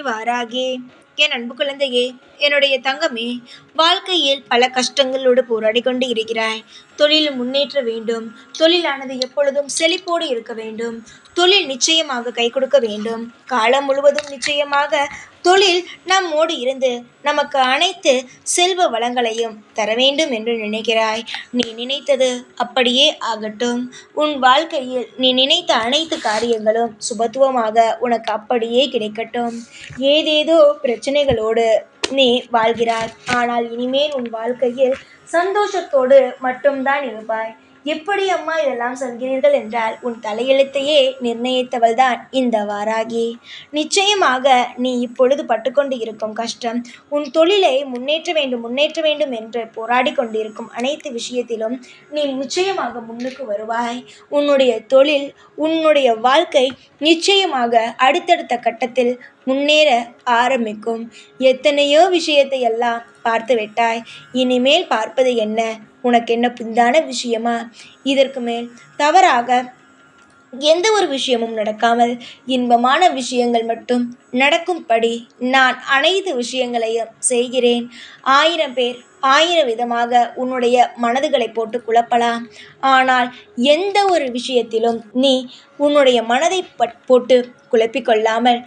வாராகி என் அன்பு குழந்தையே என்னுடைய தங்கமே வாழ்க்கையில் பல கஷ்டங்களோடு போராடி கொண்டு இருக்கிறாய். தொழில் முன்னேற்ற வேண்டும். தொழிலானது எப்பொழுதும் செழிப்போடு இருக்க வேண்டும். தொழில் நிச்சயமாக கை கொடுக்க வேண்டும். காலம் முழுவதும் நிச்சயமாக தொழில் நம்மோடு இருந்து நமக்கு அனைத்து செல்வ வளங்களையும் தர வேண்டும் என்று நினைக்கிறாய். நீ நினைத்தது அப்படியே ஆகட்டும். உன் வாழ்க்கையில் நீ நினைத்த அனைத்து காரியங்களும் சுபத்துவமாக உனக்கு அப்படியே கிடைக்கட்டும். ஏதேதோ பிரச்சனை பிரச்சனைகளோடு நீ வாழ்கிறாய். ஆனால் இனிமேல் உன் வாழ்க்கையில் சந்தோஷத்தோடு மட்டும்தான் இருப்பாய். எப்படி அம்மா இதெல்லாம் சொல்கிறீர்கள் என்றால் உன் தலையெழுத்தையே நிர்ணயித்தவள்தான் இந்த வாராகி. நிச்சயமாக நீ இப்பொழுது பட்டுக்கொண்டு இருக்கும் கஷ்டம் உன் தொழிலை முன்னேற்ற வேண்டும் முன்னேற்ற வேண்டும் என்று போராடி கொண்டிருக்கும் அனைத்து விஷயத்திலும் நீ நிச்சயமாக முன்னுக்கு வருவாய். உன்னுடைய தொழில் உன்னுடைய வாழ்க்கை நிச்சயமாக அடுத்தடுத்த கட்டத்தில் முன்னேற ஆரம்பிக்கும். எத்தனையோ விஷயத்தை எல்லாம் பார்த்து விட்டாய் இனிமேல் பார்ப்பது என்ன? உனக்கு என்ன புதிதான விஷயமா? இதற்கு மேல் தவறாக எந்த ஒரு விஷயமும் நடக்காமல் இன்பமான விஷயங்கள் மட்டும் நடக்கும்படி நான் அனைத்து விஷயங்களையும் செய்கிறேன். ஆயிரம் பேர் ஆயிரம் விதமாக உன்னுடைய மனதுகளை போட்டு குழப்பலாம். ஆனால் எந்த ஒரு விஷயத்திலும் நீ உன்னுடைய மனதை போட்டு குழப்பிக்கொள்ளாமல்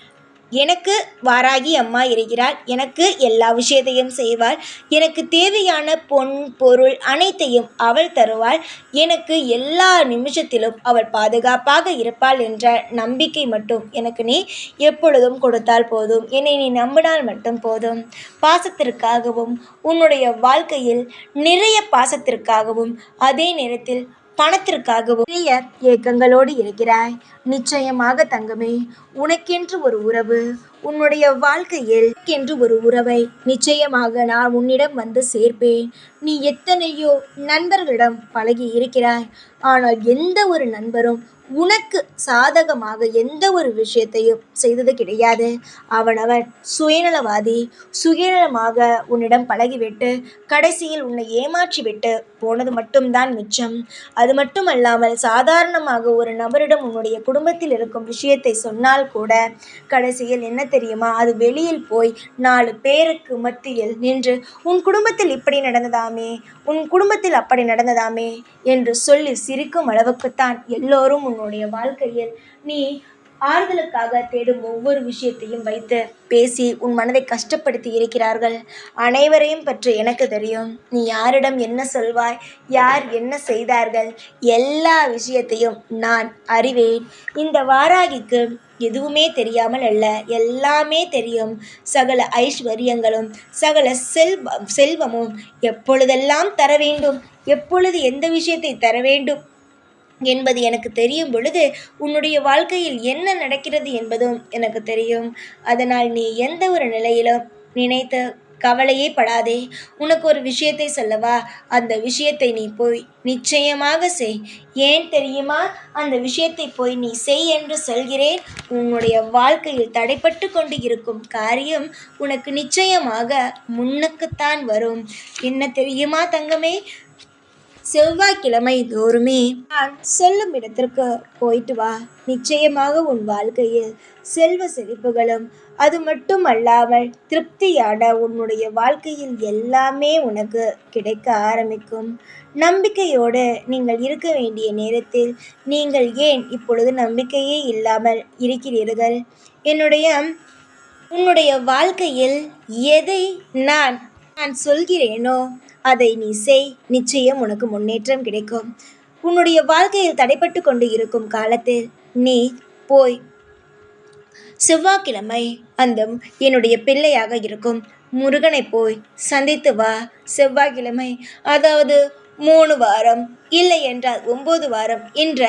எனக்கு வாராகி அம்மா இருக்கிறாள். எனக்கு எல்லா விஷயத்தையும் செய்வாள். எனக்கு தேவையான பொன் பொருள் அனைத்தையும் அவள் தருவாள். எனக்கு எல்லா நிமிஷத்திலும் அவள் பாதுகாப்பாக இருப்பாள் என்ற நம்பிக்கை மட்டும் எனக்கு நீ எப்பொழுதும் கொடுத்தால் போதும். என்னை நீ நம்பினால் மட்டும் போதும். பாசத்திற்காகவும் உன்னுடைய வாழ்க்கையில் நிறைய பாசத்திற்காகவும் அதே நேரத்தில் பணத்திற்காகவும் பெரிய ஏக்கங்களோடு இருக்கிறாய். நிச்சயமாக தங்கமே உனக்கென்று ஒரு உறவு உன்னுடைய வாழ்க்கையில் என்று ஒரு உறவை நிச்சயமாக நான் உன்னிடம் வந்து சேர்ப்பேன். நீ எத்தனையோ நண்பர்களிடம் பழகி இருக்கிறாய். ஆனால் எந்த ஒரு நண்பரும் உனக்கு சாதகமாக எந்த ஒரு விஷயத்தையும் செய்தது கிடையாது. அவனவன் சுயநலவாதி சுயநலமாக உன்னிடம் பழகிவிட்டு கடைசியில் உன்னை ஏமாற்றிவிட்டு போனது மட்டும்தான் மிச்சம். அது மட்டுமல்லாமல் சாதாரணமாக ஒரு நபரிடம் உன்னுடைய குடும்பத்தில் இருக்கும் விஷயத்தை சொன்னால் கூட கடைசியில் என்ன தெரியுமா? அது வெளியில் போய் நாலு பேருக்கு மத்தியில் நின்று உன் குடும்பத்தில் இப்படி நடந்ததாமே உன் குடும்பத்தில் அப்படி நடந்ததாமே என்று சொல்லி சிரிக்கும் அளவுக்குத்தான் எல்லோரும் உன்னுடைய வாழ்க்கையில் நீ ஆறுதலுக்காக தேடும் ஒவ்வொரு விஷயத்தையும் வைத்து பேசி உன் மனதை கஷ்டப்படுத்தி இருக்கிறார்கள். அனைவரையும் பற்றி எனக்கு தெரியும். நீ யாரிடம் என்ன சொல்வாய் யார் என்ன செய்தார்கள் எல்லா விஷயத்தையும் நான் அறிவேன். இந்த வாராகிக்கு எதுவுமே தெரியாமல் அல்ல எல்லாமே தெரியும். சகல ஐஸ்வர்யங்களும் சகல செல்வ செல்வமும் எப்பொழுதெல்லாம் தர வேண்டும் எப்பொழுது எந்த விஷயத்தை தர வேண்டும் என்பது எனக்கு தெரியும் பொழுது உன்னுடைய வாழ்க்கையில் என்ன நடக்கிறது என்பதும் எனக்கு தெரியும். அதனால் நீ எந்த ஒரு நிலையிலும் நினைத்து கவலையே படாதே. உனக்கு ஒரு விஷயத்தை சொல்லவா? அந்த விஷயத்தை நீ போய் நிச்சயமாக செய். ஏன் தெரியுமா? அந்த விஷயத்தை போய் நீ செய் என்று சொல்கிறேன். உன்னுடைய வாழ்க்கையில் தடைப்பட்டு கொண்டு இருக்கும் காரியம் உனக்கு நிச்சயமாக முன்னுக்குத்தான் வரும். என்ன தெரியுமா தங்கமே? செவ்வாய்க்கிழமை தோறுமே நான் சொல்லும் இடத்திற்கு போயிட்டு வா. நிச்சயமாக உன் வாழ்க்கையில் செல்வ செழிப்புகளும் அது மட்டும் அல்லாமல் திருப்தியான உன்னுடைய வாழ்க்கையில் எல்லாமே உனக்கு கிடைக்க ஆரம்பிக்கும். நம்பிக்கையோடு நீங்கள் இருக்க வேண்டிய நேரத்தில் நீங்கள் ஏன் இப்பொழுது நம்பிக்கையே இல்லாமல் இருக்கிறீர்கள்? என்னுடைய உன்னுடைய வாழ்க்கையில் எதை நான் நான் சொல்கிறேனோ? அதை நீ செய். நிச்சயம் உனக்கு முன்னேற்றம் கிடைக்கும். உன்னுடைய வாழ்க்கையில் தடைப்பட்டு கொண்டு இருக்கும் காலத்தில் நீ போய் செவ்வாய்க்கிழமை அந்த என்னுடைய பிள்ளையாக இருக்கும் முருகனை போய் சந்தித்து வா. செவ்வாய்க்கிழமை அதாவது மூணு வாரம் இல்லை என்றால் ஒம்பது வாரம் என்ற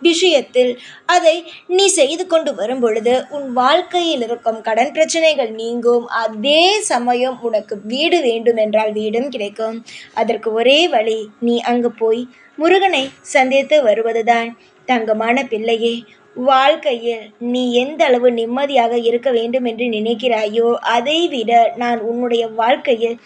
விஷயத்தில் அதை நீ செய்து கொண்டு வரும் பொழுது உன் வாழ்க்கையில் இருக்கும் கடன் பிரச்சனைகள் நீங்கும். அதே சமயம் உனக்கு வீடு வேண்டும் என்றால் வீடும் கிடைக்கும். அதற்கு ஒரே வழி நீ அங்கு போய் முருகனை சந்தித்து வருவதுதான். தங்கமான பிள்ளையே வாழ்க்கையில் நீ எந்த அளவு நிம்மதியாக இருக்க வேண்டும் என்று நினைக்கிறாயோ அதை விட நான் உன்னுடைய வாழ்க்கையில்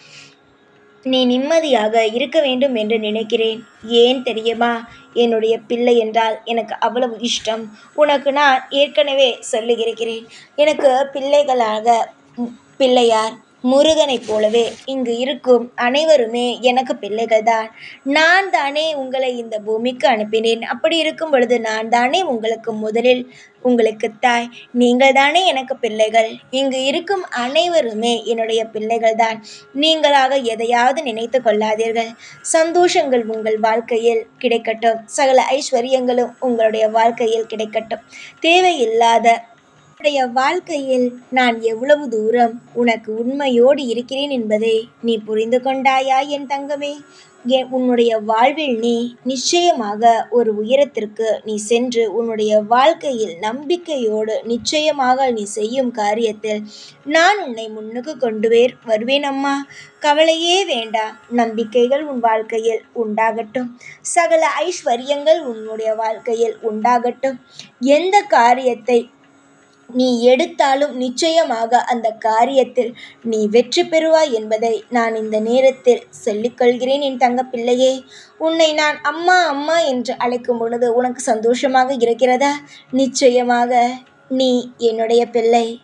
நீ நிம்மதியாக இருக்க வேண்டும் என்று நினைக்கிறேன். ஏன் தெரியுமா? என்னுடைய பிள்ளை என்றால் எனக்கு அவ்வளவு இஷ்டம். உனக்கு நான் ஏற்கனவே சொல்லியிருக்கிறேன். எனக்கு பிள்ளைகளாக பிள்ளையார் முருகனைப் போலவே இங்கு இருக்கும் அனைவருமே எனக்கு பிள்ளைகள்தான். நான் தானே உங்களை இந்த பூமிக்கு அனுப்பினேன். அப்படி இருக்கும் பொழுது நான் தானே உங்களுக்கு முதலில் உங்களுக்கு தாய். நீங்கள் தானே எனக்கு பிள்ளைகள். இங்கு இருக்கும் அனைவருமே என்னுடைய பிள்ளைகள்தான். நீங்களாக எதையாவது நினைத்து கொள்ளாதீர்கள். சந்தோஷங்கள் உங்கள் வாழ்க்கையில் கிடைக்கட்டும். சகல ஐஸ்வர்யங்களும் உங்களுடைய வாழ்க்கையில் கிடைக்கட்டும். தேவையில்லாத உன்னுடைய வாழ்க்கையில் நான் எவ்வளவு தூரம் உனக்கு உண்மையோடு இருக்கிறேன் என்பதை நீ புரிந்து கொண்டாயா என் தங்கமே? என் உன்னுடைய வாழ்வில் நீ நிச்சயமாக ஒரு உயரத்திற்கு நீ சென்று உன்னுடைய வாழ்க்கையில் நம்பிக்கையோடு நிச்சயமாக நீ செய்யும் காரியத்தில் நான் உன்னை முன்னுக்கு கொண்டு வேர் வருவேன் அம்மா. கவலையே வேண்டா. நம்பிக்கைகள் உன் வாழ்க்கையில் உண்டாகட்டும். சகல ஐஸ்வர்யங்கள் உன்னுடைய வாழ்க்கையில் உண்டாகட்டும். எந்த காரியத்தை நீ எடுத்தாலும் நிச்சயமாக அந்த காரியத்தில் நீ வெற்றி பெறுவாய் என்பதை நான் இந்த நேரத்தில் சொல்லிக்கொள்கிறேன் என் தங்க பிள்ளையே உன்னை நான் அம்மா அம்மா என்று அழைக்கும் பொழுது உனக்கு சந்தோஷமாக இருக்கிறதா? நிச்சயமாக நீ என்னுடைய பிள்ளை.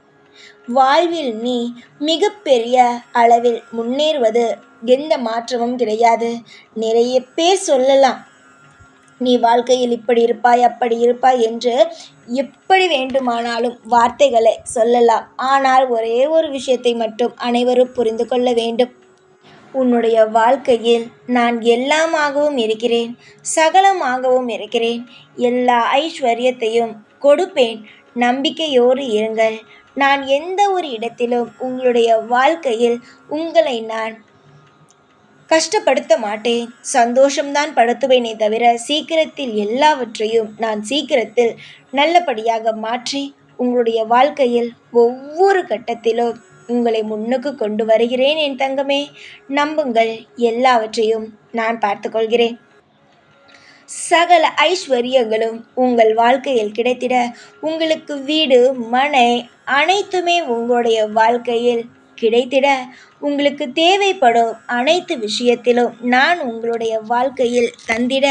வாழ்வில் நீ மிகப்பெரிய அளவில் முன்னேறுவது எந்த மாற்றமும் கிடையாது. நிறைய பேர் சொல்லலாம் நீ வாழ்க்கையில் இப்படி இருப்பாய் அப்படி இருப்பாய் என்று எப்படி வேண்டுமானாலும் வார்த்தைகளை சொல்லலாம். ஆனால் ஒரே ஒரு விஷயத்தை மட்டும் அனைவரும் புரிந்து கொள்ள வேண்டும். உன்னுடைய வாழ்க்கையில் நான் எல்லாமாகவும் இருக்கிறேன் சகலமாகவும் இருக்கிறேன். எல்லா ஐஸ்வர்யத்தையும் கொடுப்பேன். நம்பிக்கையோடு இருங்கள். நான் எந்த ஒரு இடத்திலும் உங்களுடைய வாழ்க்கையில் உங்களை நான் கஷ்டப்படுத்த மாட்டேன். சந்தோஷம்தான் படுத்துவேனே தவிர சீக்கிரத்தில் எல்லாவற்றையும் நான் சீக்கிரத்தில் நல்லபடியாக மாற்றி உங்களுடைய வாழ்க்கையில் ஒவ்வொரு கட்டத்திலும் உங்களை முன்னுக்கு கொண்டு வருகிறேன் என் தங்கமே. நம்புங்கள் எல்லாவற்றையும் நான் பார்த்துக்கொள்கிறேன். சகல ஐஸ்வர்யங்களும் உங்கள் வாழ்க்கையில் கிடைத்திட உங்களுக்கு வீடு மனை அனைத்துமே உங்களுடைய வாழ்க்கையில் கிடைத்திட உங்களுக்கு தேவைப்படும் அனைத்து விஷயத்திலும் நான் உங்களுடைய வாழ்க்கையில் தந்திட.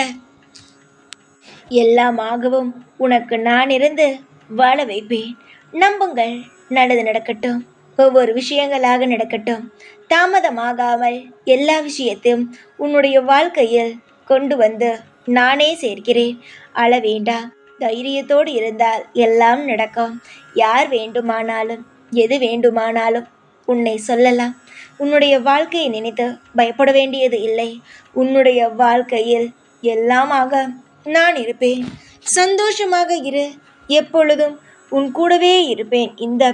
எல்லாமாகவும் உனக்கு நான் இருந்து வாழ வைப்பேன். நம்புங்கள் நல்லது நடக்கட்டும். ஒவ்வொரு விஷயங்களாக நடக்கட்டும். தாமதமாகாமல் எல்லா விஷயத்தையும் உன்னுடைய வாழ்க்கையில் கொண்டு வந்து நானே சேர்க்கிறேன். அழ வேண்டாம். தைரியத்தோடு இருந்தால் எல்லாம் நடக்கும். யார் வேண்டுமானாலும் எது வேண்டுமானாலும் உன்னை சொல்லலாம். உன்னுடைய வாழ்க்கையை நினைத்து பயப்பட வேண்டியது இல்லை. உன்னுடைய வாழ்க்கையில் எல்லாமாக நான் இருப்பேன். சந்தோஷமாக இரு. எப்பொழுதும் உன் கூடவே இருப்பேன். இந்த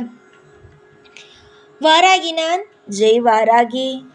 வாராகி நான். ஜெய் வாராகி.